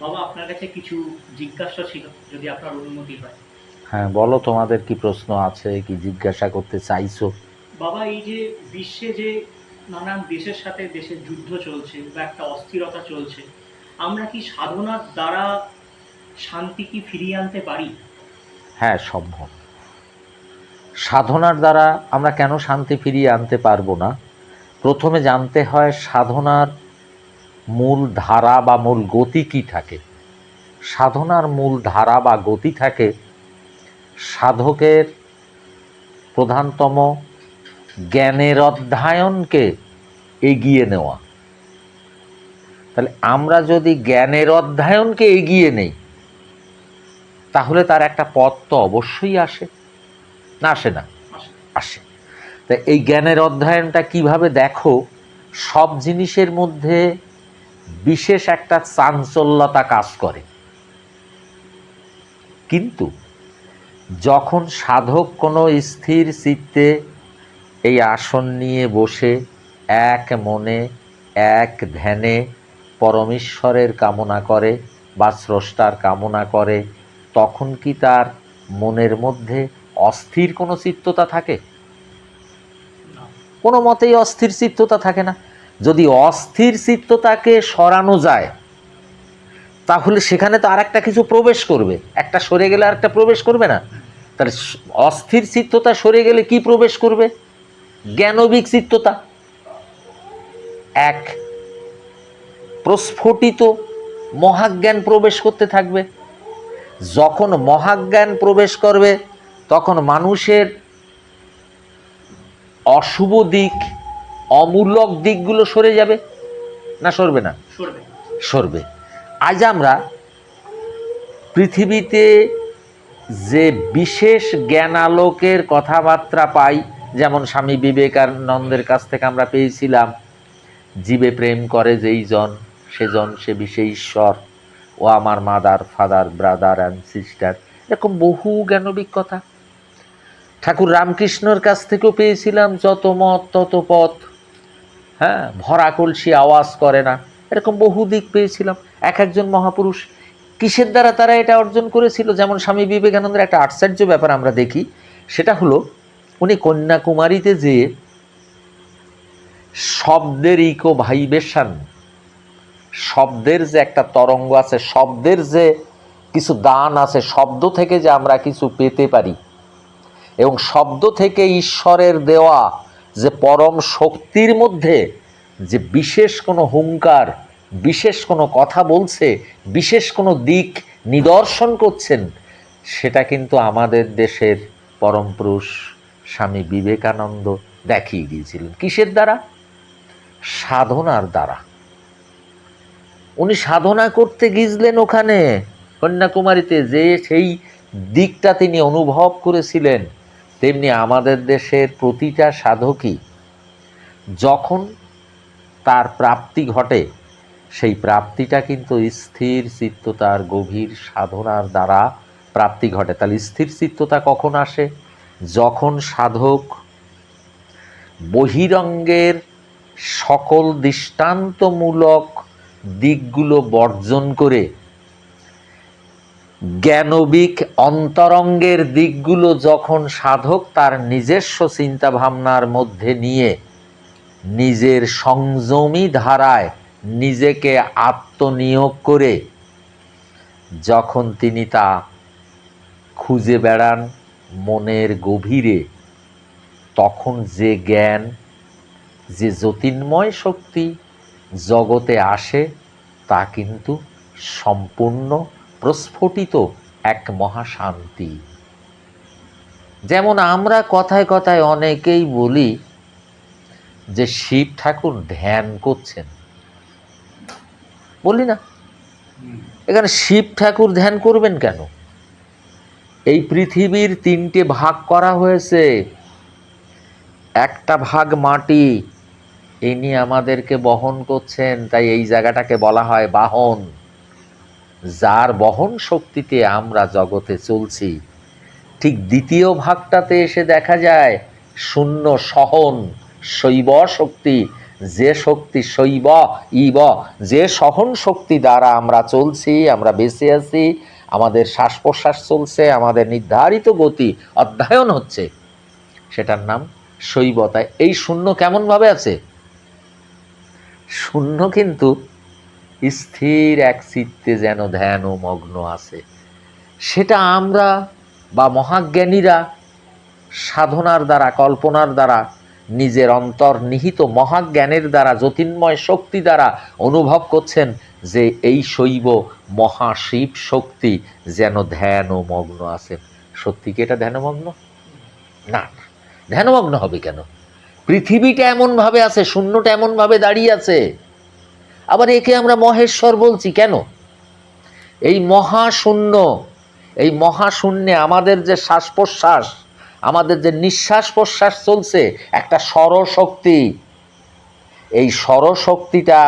বাবা আপনার কাছে কিছু জিজ্ঞাসা ছিল যদি আপনার অনুমতি হয়। হ্যাঁ বলো তোমাদের কি প্রশ্ন আছে কি জিজ্ঞাসা করতে চাইছো? বাবা এই যে বিশ্বে যে নানান দেশের সাথে দেশের যুদ্ধ চলছে বা একটা অস্থিরতা চলছে আমরা কি সাধনার দ্বারা শান্তি কি ফিরিয়ে আনতে পারি? হ্যাঁ সম্ভব। সাধনার দ্বারা আমরা কেন শান্তি ফিরিয়ে আনতে পারব না? প্রথমে জানতে হয় সাধনার মূল ধারা বা মূল গতি কি থাকে? সাধনার মূল ধারা বা গতি থাকে সাধকের প্রধানতম জ্ঞানের অধ্যয়নকে এগিয়ে নেওয়া। তাহলে আমরা যদি জ্ঞানের অধ্যয়নকে এগিয়ে নেই, তাহলে তার একটা পথ তো অবশ্যই আসে। না আসে না। আসে। তা এই জ্ঞানের অধ্যয়নটা কীভাবে দেখো? সব জিনিসের মধ্যে বিশেষ একটা চাঞ্চল্যতা কাজ করে। কিন্তু যখন সাধক কোনো স্থির চিত্তে এই আসন নিয়ে বসে এক মনে, এক ধ্যানে পরমেশ্বরের কামনা করে বা স্রষ্টার কামনা করে, তখন কি তার মনের মধ্যে অস্থির কোনো চিত্ততা থাকে? কোনো মতেই অস্থির চিত্ততা থাকে না। যদি অস্থির চিত্ততাকে সরানো যায়, তাহলে সেখানে তো আর একটা কিছু প্রবেশ করবে। একটা সরে গেলে আর একটা প্রবেশ করবে না। তাহলে অস্থির চিত্ততা সরে গেলে কি প্রবেশ করবে? জ্ঞানবিক চিত্ততা। এক, প্রস্ফুটিত মহাজ্ঞান প্রবেশ করতে থাকবে। যখন মহাজ্ঞান প্রবেশ করবে, তখন মানুষের অশুভ দিক অমূলক দিকগুলো সরে যাবে না সরবে না? সরবে। সরবে। আজ আমরা পৃথিবীতে যে বিশেষ জ্ঞানালোকের কথাবার্তা পাই যেমন স্বামী বিবেকানন্দের কাছ থেকে আমরা পেয়েছিলাম জীবে প্রেম করে যেই জন সেজন সে বিষে ঈশ্বর ও আমার mother father brother and sister. এরকম বহু জ্ঞানবিক কথা ঠাকুর রামকৃষ্ণর কাছ থেকেও পেয়েছিলাম যত মত তত পথ। হ্যাঁ ভরা কলসি আওয়াজ করে না। এরকম বহু দিক পেয়েছিলাম। এক একজন মহাপুরুষ, কিসের দ্বারা তারা এটা অর্জন করেছিল? যেমন স্বামী বিবেকানন্দের একটা আশ্চর্য ব্যাপার আমরা দেখি। সেটা হলো, উনি কন্যাকুমারীতে যেয়ে শব্দের ইকো ভাইবেশন, শব্দের যে একটা তরঙ্গ আছে, শব্দের যে কিছু দান আছে, শব্দ থেকে যে আমরা কিছু পেতে পারি, এবং শব্দ থেকে ঈশ্বরের দেওয়া যে পরম শক্তির মধ্যে যে বিশেষ কোনো হুঙ্কার, বিশেষ কোনো কথা বলছে, বিশেষ কোনো দিক নিদর্শন করছেন, সেটা কিন্তু আমাদের দেশের পরম পুরুষ স্বামী বিবেকানন্দ দেখিয়ে গিয়েছিলেন কিসের দ্বারা? সাধনার দ্বারা। উনি সাধনা করতে গিয়েছিলেন ওখানে। কন্যাকুমারীতে যে সেই দিকটা তিনি অনুভব করেছিলেন। তেমনি আমাদের দেশের প্রতিটা সাধকই যখন তার প্রাপ্তি ঘটে, সেই প্রাপ্তিটা কিন্তু স্থির চিত্ততার গভীর সাধনার দ্বারা প্রাপ্তি ঘটে। তাহলে স্থির চিত্ততা কখন আসে? যখন সাধক বহিরঙ্গের সকল দৃষ্টান্তমূলক দিকগুলো বর্জন করে জ্ঞানবিক অন্তরঙ্গের দিকগুলো যখন সাধক তার নিজস্ব চিন্তাভাবনার মধ্যে নিয়ে নিজের সংযমী ধারায় নিজেকে আত্মনিয়োগ করে যখন তিনি তা খুঁজে বেড়ান মনের গভীরে, তখন যে জ্ঞান, যে জ্যোতির্ময় শক্তি জগতে আসে তা কিন্তু সম্পূর্ণ প্রস্ফুটিত এক মহাশান্তি। যেমন আমরা কথায় কথায় অনেকেই বলি যে শিব ঠাকুর ধ্যান করছেন। বলি না? এখানে শিব ঠাকুর ধ্যান করবেন কেন? এই পৃথিবীর তিনটে ভাগ করা হয়েছে। একটা ভাগ মাটি, ইনি আমাদেরকে বহন করছেন, তাই এই জায়গাটাকে বলা হয় বাহন। যার বহন শক্তিতে আমরা জগতে চলছি, ঠিক দ্বিতীয় ভাগটাতে এসে দেখা যায়, শূন্য সহন, শৈব শক্তি, যে শক্তি শৈব, ইব, যে সহন শক্তি দ্বারা আমরা চলছি, আমরা বেঁচে আছি, আমাদের শ্বাস প্রশ্বাস চলছে, আমাদের নির্ধারিত গতি অধ্যয়ন হচ্ছে, সেটার নাম শৈবতা এই শূন্য কেমনভাবে আছে? শূন্য কিন্তু স্থির এক চিত্তে যেন ধ্যান ও মগ্ন আছে। সেটা আমরা বা মহাজ্ঞানীরা সাধনার দ্বারা, কল্পনার দ্বারা, নিজের অন্তর্নিহিত মহাজ্ঞানের দ্বারা, জ্যোতির্ময় শক্তি দ্বারা অনুভব করছেন যে এই শৈব মহাশিব শক্তি যেন ধ্যান ও মগ্ন আছে সত্যি কি এটা ধ্যানমগ্ন? না। ধ্যানমগ্ন হবে কেন? পৃথিবীটা এমনভাবে আছে, শূন্যটা এমনভাবে দাঁড়িয়ে আছে। আবার একে আমরা মহেশ্বর বলছি, কেন? এই মহাশূন্য, এই মহাশূন্যে আমাদের যে শ্বাস প্রশ্বাস আমাদের যে নিঃশ্বাস প্রশ্বাস চলছে, একটা সরশক্তি এই সরশক্তিটা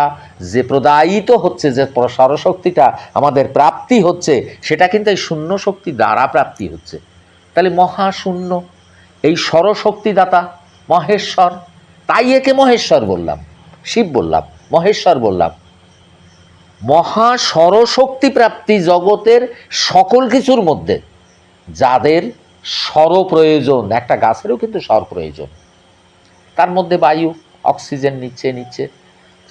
যে প্রদায়িত হচ্ছে, যে সরশক্তিটা আমাদের প্রাপ্তি হচ্ছে, সেটা কিন্তু এই শূন্য শক্তি দ্বারা প্রাপ্তি হচ্ছে। তাহলে মহাশূন্য, এই সরশক্তিদাতা মহেশ্বর, তাই একে মহেশ্বর বললাম, শিব বললাম। মহেশ্বর বললাম মহা সরশক্তি প্রাপ্তি জগতের সকল কিছুর মধ্যে যাদের স্বর প্রয়োজন একটা গাছেরও কিন্তু স্বর প্রয়োজন, তার মধ্যে বায়ু, অক্সিজেন নিচ্ছে নিচ্ছে,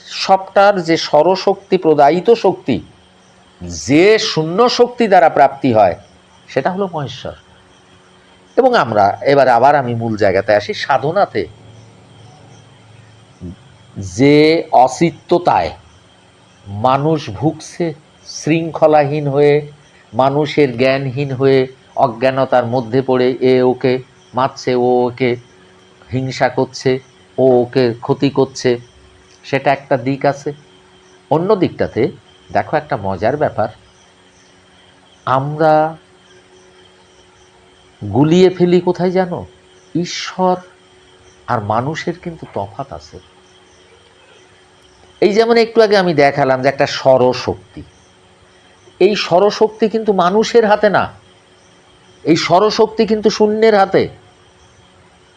সবটার যে সরশক্তি, প্রদায়িত শক্তি, যে শূন্য শক্তি দ্বারা প্রাপ্তি হয়, সেটা হলো মহেশ্বর। এবং আমরা এবার আবার আমি মূল জায়গাতে আসি, সাধনাতে। যে অচিত্ততায় মানুষ ভুগছে, শৃঙ্খলাহীন হয়ে, মানুষের জ্ঞানহীন হয়ে, অজ্ঞানতার মধ্যে পড়ে এ ওকে মারছে, ও ওকে হিংসা করছে, ও ওকে ক্ষতি করছে, সেটা একটা দিক আছে। অন্য দিকটাতে দেখো একটা মজার ব্যাপার। আমরা গুলিয়ে ফেলি কোথায় জানো? ঈশ্বর আর মানুষের কিন্তু তফাত আছে। এই যেমন একটু আগে আমি দেখালাম যে একটা সরশক্তি। এই সরশক্তি কিন্তু মানুষের হাতে না। এই সরশক্তি কিন্তু শূন্যের হাতে।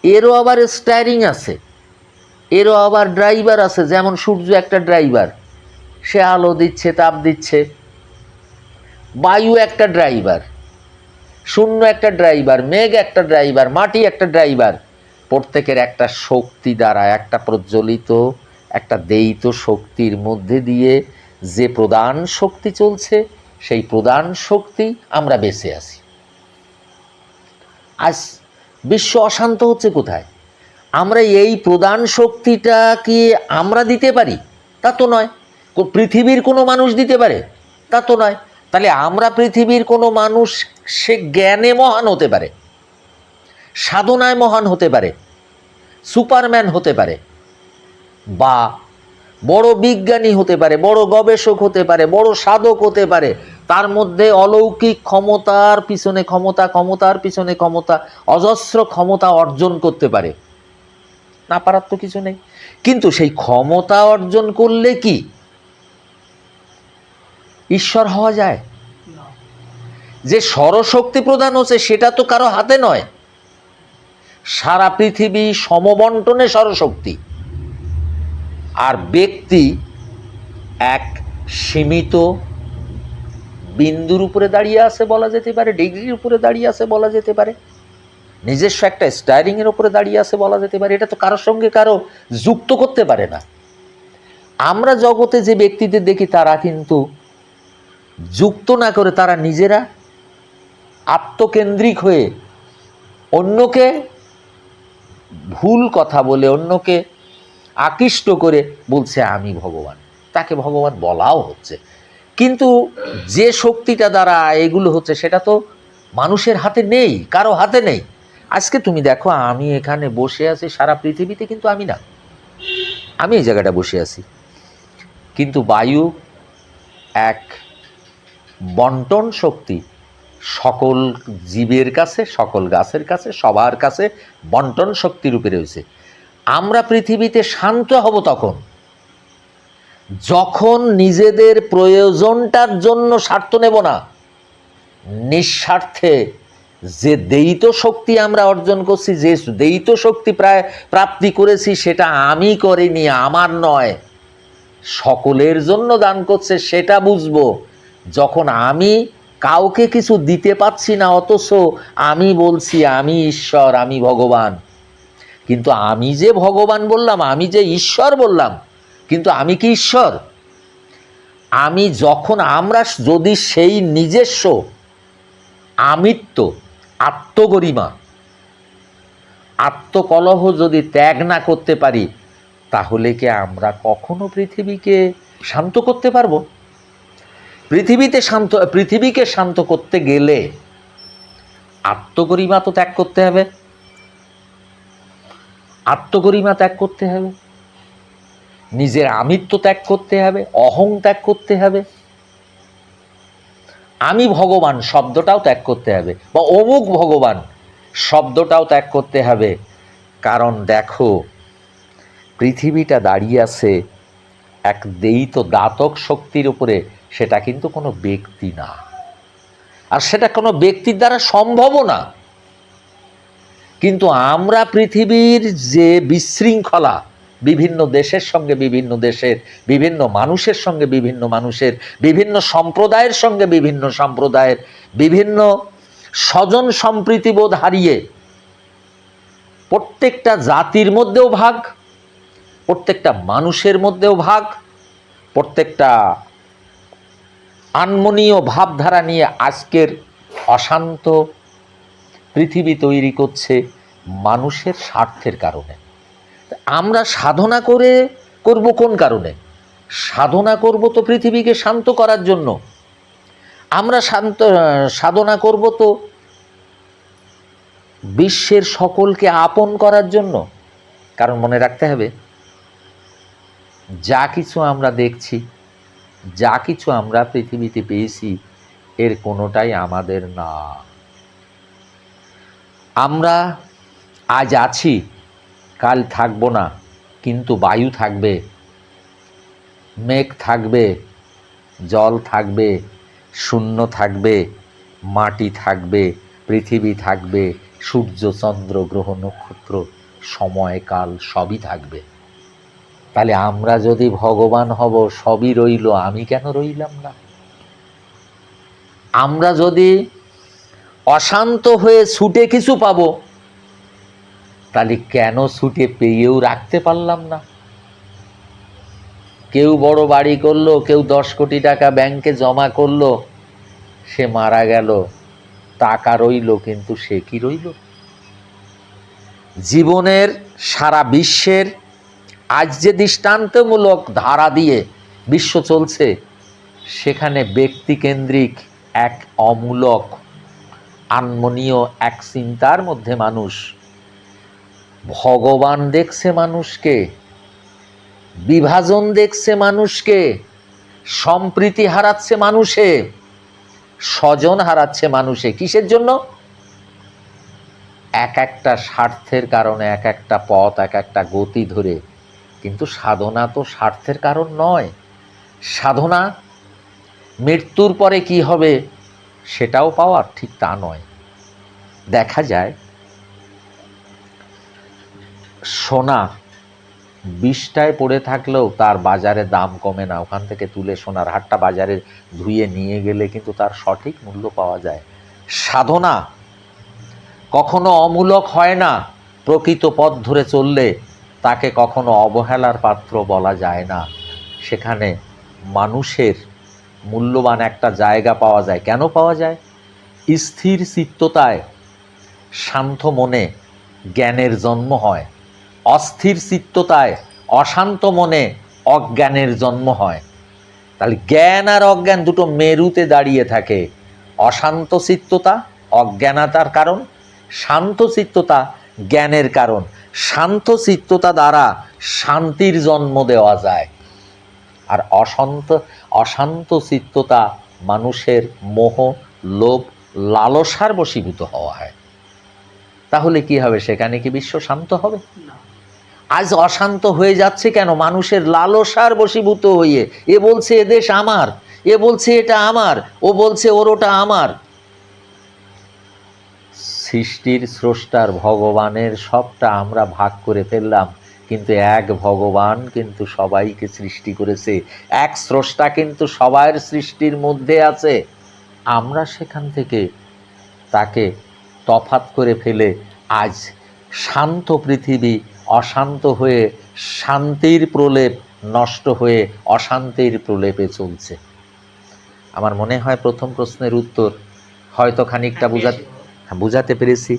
এরও আবার স্টায়ারিং আছে। এরও আবার ড্রাইভার আছে। যেমন সূর্য একটা ড্রাইভার সে আলো দিচ্ছে, তাপ দিচ্ছে। বায়ু একটা ড্রাইভার শূন্য একটা ড্রাইভার মেঘ একটা ড্রাইভার মাটি একটা ড্রাইভার প্রত্যেকের একটা শক্তি দ্বারা, একটা প্রজ্বলিত একটা দেয়িত শক্তির মধ্যে দিয়ে যে প্রধান শক্তি চলছে, সেই প্রধান শক্তি আমরা বেঁচে আছি। আজ বিশ্ব অশান্ত হচ্ছে কোথায়? আমরা এই প্রধান শক্তিটা কি আমরা দিতে পারি? তা তো নয়। পৃথিবীর কোনো মানুষ দিতে পারে? তা তো নয়। তাহলে আমরা পৃথিবীর কোনো মানুষ সে জ্ঞানে মহান হতে পারে? সাধনায় মহান হতে পারে? সুপারম্যান হতে পারে? বা বড় বিজ্ঞানী হতে পারে, বড় গবেষক হতে পারে, বড় সাধক হতে পারে, তার মধ্যে অলৌকিক ক্ষমতার পিছনে ক্ষমতা, ক্ষমতার পিছনে ক্ষমতা, অজস্র ক্ষমতা অর্জন করতে পারে। না পারার তো কিছু নেই। কিন্তু সেই ক্ষমতা অর্জন করলে কি? ঈশ্বর হওয়া যায়। যে সরশক্তি প্রদান হচ্ছে সেটা তো কারও হাতে নয়। সারা পৃথিবী সমবন্টনে সরশক্তি আর ব্যক্তি এক সীমিত বিন্দুর উপরে দাঁড়িয়ে আছে বলা যেতে পারে, ডিগ্রির উপরে দাঁড়িয়ে আছে বলা যেতে পারে, নিজস্ব একটা স্টায়ারিংয়ের উপরে দাঁড়িয়ে আছে বলা যেতে পারে, এটা তো কারোর সঙ্গে কারও যুক্ত করতে পারে না। আমরা জগতে যে ব্যক্তিদের দেখি, তারা কিন্তু যুক্ত না করে তারা নিজেরা আত্মকেন্দ্রিক হয়ে অন্যকে ভুল কথা বলে, অন্যকে আকৃষ্ট করে বলছে, আমি ভগবান। তাকে ভগবান বলাও হচ্ছে। কিন্তু যে শক্তিটা দ্বারা এগুলো হচ্ছে, সেটা তো মানুষের হাতে নেই, কারও হাতে নেই। আজকে তুমি দেখো, আমি এখানে বসে আছি, সারা পৃথিবীতে কিন্তু আমি না। আমি এই জায়গাটা বসে আছি। কিন্তু বায়ু এক বন্টন শক্তি। সকল জীবের কাছে, সকল গাছের কাছে, সবার কাছে বন্টন শক্তি রূপে রয়েছে। আমরা পৃথিবীতে শান্ত হব তখন। যখন নিজেদের প্রয়োজনটার জন্য স্বার্থ নেব না, নিঃস্বার্থে যে দেইত শক্তি আমরা অর্জন করছি, যে দেইত শক্তি প্রায় প্রাপ্তি করেছি, সেটা আমি করিনি, আমার নয়। সকলের জন্য দান করছে, সেটা বুঝব। যখন আমি কাউকে কিছু দিতে পাচ্ছি না, অথচ আমি বলছি, আমি ঈশ্বর, আমি ভগবান। কিন্তু আমি যে ভগবান বললাম, আমি যে ঈশ্বর বললাম, কিন্তু আমি কি ঈশ্বর? আমি যখন আমরা যদি সেই নিজস্ব, আমিত্ব, আত্মগরিমা, আত্মকলহ যদি ত্যাগ না করতে পারি, তাহলে কি আমরা কখনো পৃথিবীকে শান্ত করতে পারব? পৃথিবীতে শান্ত, পৃথিবীকে শান্ত করতে গেলে আত্মগরিমা তো ত্যাগ করতে হবে। আত্মগরিমা ত্যাগ করতে হবে। নিজের আমিত্ব ত্যাগ করতে হবে, অহং ত্যাগ করতে হবে। আমি ভগবান শব্দটাও ত্যাগ করতে হবে বা অমুক ভগবান শব্দটাও ত্যাগ করতে হবে। কারণ দেখো, পৃথিবীটা দাঁড়িয়ে আছে এক দেইত দাতক শক্তির উপরে, সেটা কিন্তু কোনো ব্যক্তি না। আর সেটা কোনো ব্যক্তির দ্বারা সম্ভবও না। কিন্তু আমরা পৃথিবীর যে বিশৃঙ্খলা, বিভিন্ন দেশের সঙ্গে বিভিন্ন দেশের, বিভিন্ন মানুষের সঙ্গে বিভিন্ন মানুষের, বিভিন্ন সম্প্রদায়ের সঙ্গে বিভিন্ন সম্প্রদায়ের, বিভিন্ন স্বজন সম্প্রীতিবোধ হারিয়ে প্রত্যেকটা জাতির মধ্যেও ভাগ, প্রত্যেকটা মানুষের মধ্যেও ভাগ, প্রত্যেকটা আনমনীয় ভাবধারা নিয়ে আজকের অশান্ত পৃথিবী তৈরি করছে মানুষের স্বার্থের কারণে। আমরা সাধনা করে করব কোন কারণে? সাধনা করব তো পৃথিবীকে শান্ত করার জন্য। আমরা শান্ত, সাধনা করব তো বিশ্বের সকলকে আপন করার জন্য। কারণ মনে রাখতে হবে, যা কিছু আমরা দেখছি, যা কিছু আমরা পৃথিবীতে পেয়েছি, এর কোনোটাই আমাদের না। আমরা আজ আছি, কাল থাকব না, কিন্তু বায়ু থাকবে, মেঘ থাকবে, জল থাকবে, শূন্য থাকবে, মাটি থাকবে, পৃথিবী থাকবে, সূর্য, চন্দ্র, গ্রহ, নক্ষত্র, সময়কাল সবই থাকবে। তাহলে আমরা যদি ভগবান হব, সবই রইল, আমি কেন রইলাম না? আমরা যদি অশান্ত হয়ে ছুটে কিছু পাবো। তাহলে কেন ছুটে পেয়েও রাখতে পারলাম না? কেউ বড় বাড়ি করল, কেউ দশ কোটি টাকা ব্যাংকে জমা করল, সে মারা গেল, টাকা রইল, কিন্তু সে কি রইল? জীবনের সারা বিশ্বের আজ যে দৃষ্টান্তমূলক ধারা দিয়ে বিশ্ব চলছে, সেখানে ব্যক্তিকেন্দ্রিক এক অমূলক আনমনীয় এক চিন্তার মধ্যে মানুষ। ভগবান দেখছে মানুষকে, বিভাজন দেখছে মানুষকে, সম্প্রীতি হারাচ্ছে মানুষে, স্বজন হারাচ্ছে মানুষে। কিসের জন্য? এক একটা স্বার্থের কারণে, এক একটা পথ, এক একটা গতি ধরে। কিন্তু সাধনা তো স্বার্থের কারণ নয়। সাধনা মৃত্যুর পরে কি হবে? সেটাও পাওয়ার ঠিক তা নয়। দেখা যায়, সোনা বিশটায় পড়ে থাকলেও তার বাজারে দাম কমে না। ওখান থেকে তুলে সোনার হাটটা বাজারে ধুয়ে নিয়ে গেলে কিন্তু তার সঠিক মূল্য পাওয়া যায়। সাধনা কখনো অমূলক হয় না। প্রকৃত পথ ধরে চললে তাকে কখনো অবহেলার পাত্র বলা যায় না। সেখানে মানুষের মূল্যবান একটা জায়গা পাওয়া যায়। কেন পাওয়া যায়? স্থির চিত্ততায় শান্ত মনে জ্ঞানের জন্ম হয়। অস্থির চিত্ততায় অশান্ত মনে অজ্ঞানের জন্ম হয়। তাহলে জ্ঞান আর অজ্ঞান দুটো মেরুতে দাঁড়িয়ে থাকে। অশান্ত চিত্ততা অজ্ঞানতার কারণ। শান্ত চিত্ততা জ্ঞানের কারণ। শান্ত চিত্ততা দ্বারা শান্তির জন্ম দেওয়া যায়। আর অশান্ত অশান্ত চিত্ততা মানুষের মোহ লোভ লালসার বশীভূত হওয়া হয়। তাহলে কি হবে? সেখানে কি বিশ্ব শান্ত হবে? আজ অশান্ত হয়ে যাচ্ছে কেন? মানুষের লালসার বশীভূত হয়ে এ বলছে এ দেশ আমার এ বলছে এটা আমার ও বলছে ওর ওটা আমার। সৃষ্টির স্রষ্টার ভগবানের সবটা আমরা ভাগ করে ফেললাম। কিন্তু এক ভগবান কিন্তু সবাইকে সৃষ্টি করেছে। এক স্রষ্টা কিন্তু সবার সৃষ্টির মধ্যে আছে। আমরা সেখান থেকে তাকে তফাত করে ফেলে আজ শান্ত পৃথিবী অশান্ত হয়ে শান্তির প্রলেপ নষ্ট হয়ে অশান্তির প্রলেপে চলছে। আমার মনে হয় প্রথম প্রশ্নের উত্তর হয়তো খানিকটা হ্যাঁ, বুঝা পেয়েছি বাবা। বুঝাতে পেরেছি।